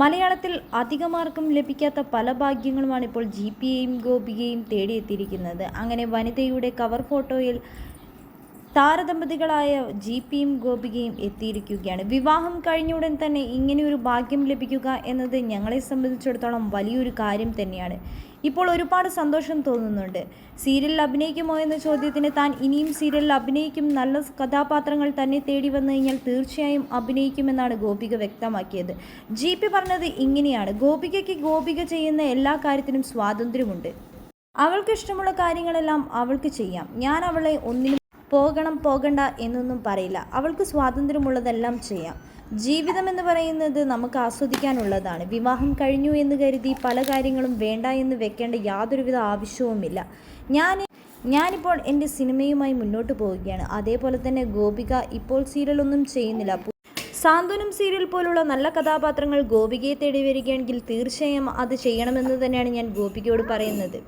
മലയാളത്തിൽ അധികമാർക്കും ലഭിക്കാത്ത പല ഭാഗ്യങ്ങളുമാണ് ഇപ്പോൾ ജി പിയെയും ഗോപികയും തേടിയെത്തിയിരിക്കുന്നത്. അങ്ങനെ വനിതയുടെ കവർ ഫോട്ടോയിൽ താരദമ്പതികളായ ജി പിയും ഗോപികയും എത്തിയിരിക്കുകയാണ്. വിവാഹം കഴിഞ്ഞ ഉടൻ തന്നെ ഇങ്ങനെയൊരു ഭാഗ്യം ലഭിക്കുക എന്നത് ഞങ്ങളെ സംബന്ധിച്ചിടത്തോളം വലിയൊരു കാര്യം തന്നെയാണ്. ഇപ്പോൾ ഒരുപാട് സന്തോഷം തോന്നുന്നുണ്ട്. സീരിയലിൽ അഭിനയിക്കുമോ എന്ന ചോദ്യത്തിന് താൻ ഇനിയും സീരിയലിൽ അഭിനയിക്കും നല്ല കഥാപാത്രങ്ങൾ തന്നെ തേടി വന്നു കഴിഞ്ഞാൽ തീർച്ചയായും അഭിനയിക്കുമെന്നാണ് ഗോപിക വ്യക്തമാക്കിയത്. ജി പി പറഞ്ഞത് ഇങ്ങനെയാണ്. ഗോപികയ്ക്ക് ഗോപിക ചെയ്യുന്ന എല്ലാ കാര്യത്തിനും സ്വാതന്ത്ര്യമുണ്ട്. അവൾക്ക് ഇഷ്ടമുള്ള കാര്യങ്ങളെല്ലാം അവൾക്ക് ചെയ്യാം. ഞാൻ അവളെ ഒന്നിനും പോകണം പോകണ്ട എന്നൊന്നും പറയില്ല. അവൾക്ക് സ്വാതന്ത്ര്യമുള്ളതെല്ലാം ചെയ്യാം. ജീവിതം എന്ന് പറയുന്നത് നമുക്ക് ആസ്വദിക്കാനുള്ളതാണ്. വിവാഹം കഴിഞ്ഞു എന്ന് കരുതി പല കാര്യങ്ങളും വേണ്ട എന്ന് വെക്കേണ്ട യാതൊരുവിധ ആവശ്യവുമില്ല. ഞാൻ ഞാനിപ്പോൾ എന്റെ സിനിമയുമായി മുന്നോട്ട് പോവുകയാണ്. അതേപോലെ തന്നെ ഗോപിക ഇപ്പോൾ സീരിയലൊന്നും ചെയ്യുന്നില്ല. സാന്ത്വനം സീരിയൽ പോലുള്ള നല്ല കഥാപാത്രങ്ങൾ ഗോപികയെ തേടി വരികയാണെങ്കിൽ തീർച്ചയായും അത് ചെയ്യണമെന്ന് തന്നെയാണ് ഞാൻ ഗോപികയോട് പറയുന്നത്.